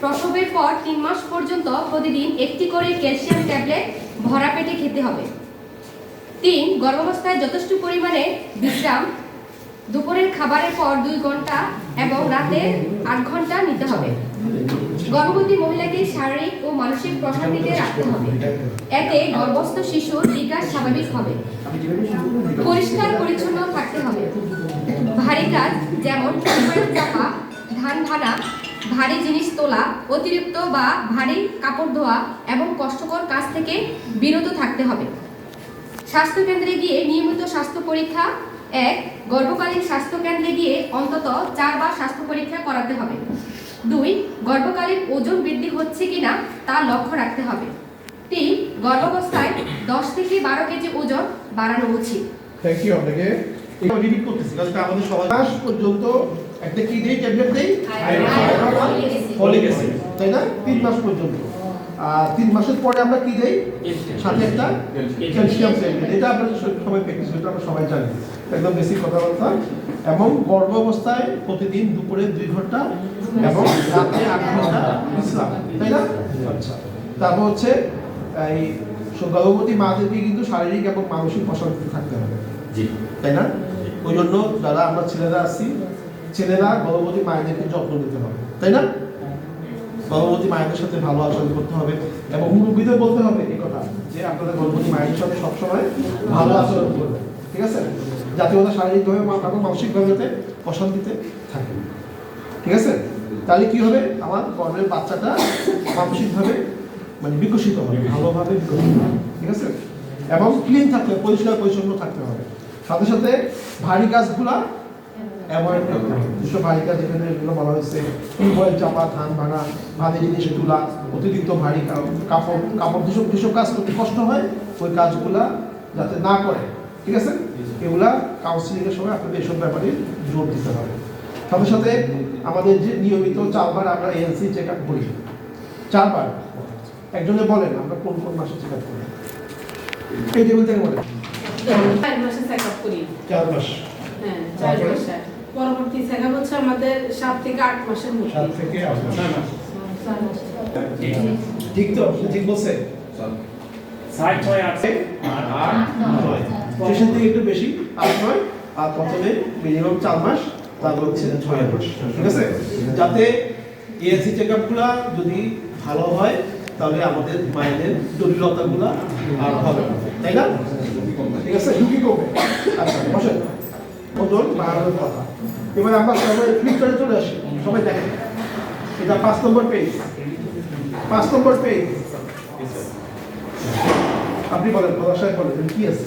প্রসবের পর তিন মাস পর্যন্ত প্রতিদিন একটি করে ক্যালসিয়াম ট্যাবলেট ভরা পেটে খেতে হবে। তিন, গর্ভাবস্থায় যথেষ্ট পরিমাণে বিশ্রাম, দুপুরের খাবারের পর দুই ঘণ্টা এবং রাতে আট ঘণ্টা নিতে হবে। গর্ভবতী মহিলাকে শারীরিক ও মানসিক প্রশান্তিতে রাখতে হবে। এতে গর্ভস্থ শিশুর বিকাশ স্বাভাবিক হবে। পরিষ্কার পরিচ্ছন্ন থাকতে হবে। ভারী কাজ যেমন ধান ভানা ভারী জিনিস তোলা অতিরিক্ত বা ভারী কাপড় ধোয়া এবং কষ্টকর কাজ থেকে বিরত থাকতে হবে। স্বাস্থ্যকেন্দ্রে গিয়ে নিয়মিত স্বাস্থ্য পরীক্ষা এক গর্ভকালীন স্বাস্থ্যকেন্দ্রে গিয়ে অন্তত চারবার স্বাস্থ্য পরীক্ষা করাতে হবে। দুই গর্ভকালীন ওজন বৃদ্ধি হচ্ছে কিনা তা লক্ষ্য রাখতে হবে। তিন গর্ভাবস্থায় দশ থেকে বারো কেজি ওজন বাড়ানো উচিত। থ্যাংক ইউ আপনাকে। এটা রিপিট করতেছি আমাদের সবাই পর্যন্ত একটা কি দেই ট্যাবলেট দেই? অ্যাসিড তাই না? তিন মাস পর্যন্ত। আর তিন মাসের পরে আমরা কি দেই? সাথে একটা ক্যালসিয়াম ট্যাবলেট এটা আমরা সবাই প্র্যাকটিস করি আমরা সবাই জানি। একদম বেসিক কথাবার্তা। এবং গর্ভ অবস্থায় প্রতিদিন দুপুরে দুই ঘণ্টা এবং রাতে আট ঘণ্টা বিশ্রাম। তাই না? আচ্ছা। তারপর হচ্ছে এই গর্ভবতী মাদেরকে কিন্তু শারীরিক এবং মানসিক প্রশান্তিতে থাকতে হবে। জি। তাই না? ওই জন্য যারা আমরা ছেলেরা আছি ছেলেরা গর্ভবতী মায়েদেরকে যত্ন নিতে হবে। তাই না? গর্ভবতী মায়েদের সাথে ভালো আচরণ করতে হবে এবং মুরব্বীদের বলতে হবে এই কথা, যে আপনাদের গর্ভবতী মায়ের সাথে সবসময় ভালো আচরণ করবে, ঠিক আছে? যাতে ওরা শারীরিকভাবে এবং মানসিকভাবে অশান্তিতে থাকে। ঠিক আছে? তাহলে কি হবে? আমার গর্ভের বাচ্চাটা মানসিকভাবে মানে বিকশিত হবে, ভালোভাবে বিকশিত হবে, ঠিক আছে? এবং ক্লিন থাকতে হবে, পরিষ্কার পরিচ্ছন্ন থাকতে হবে। সাথে সাথে ভারী কাজগুলা অ্যাভয়েড করতে যেসব যেখানে এগুলো বলা হয়েছে টিউবওয়েল চাপা ধান ভাঙা ভারী জিনিস তোলা অতিরিক্ত ভারী কাপড় কাপড় যেসব যেসব কাজ করতে কষ্ট হয় ওই কাজগুলা যাতে না করে ঠিক আছে? এগুলা কাউন্সিলিংয়ের সময় আপনাদের এসব ব্যাপারে জোর দিতে হবে। সাথে সাথে আমাদের যে নিয়মিত চারবার আমরা এএনসি চেক আপ করি। চারবার। একজনে বলেন আমরা কোন কোন মাসে চেক আপ করি? এই টেবিল থেকে বলেন চার মাসে চেক আপ করি। চার মাস। হ্যাঁ চার? মাসে। পরবর্তী হচ্ছে আমাদের সাত থেকে আট মাসের মধ্যে। সাত থেকে আট মাস। ঠিক তো ঠিক বলছে। ছয় আছে আর আট নয়। শেষের দিকে একটু বেশি আট নয় আর প্রথমে মিনিমাম চার মাস তারপর হচ্ছে ছয় মাস। ঠিক আছে? যাতে এএসসি চেক আপগুলা যদি ভালো হয় তাহলে আমাদের মায়েদের জটিলতাগুলো আর হবে না। তাই না? ঠিক আছে? ঝুঁকি কমবে। আচ্ছা বসেন। ওজন বাড়ানোর কথা। এবার আমরা সবাই ফ্লিপকার্টে চলে আসি। সবাই দেখেন। এটা পাঁচ নম্বর পেজ পাঁচ নম্বর পেজ আপনি বলেন প্রদর্শন বলেন, কি আছে?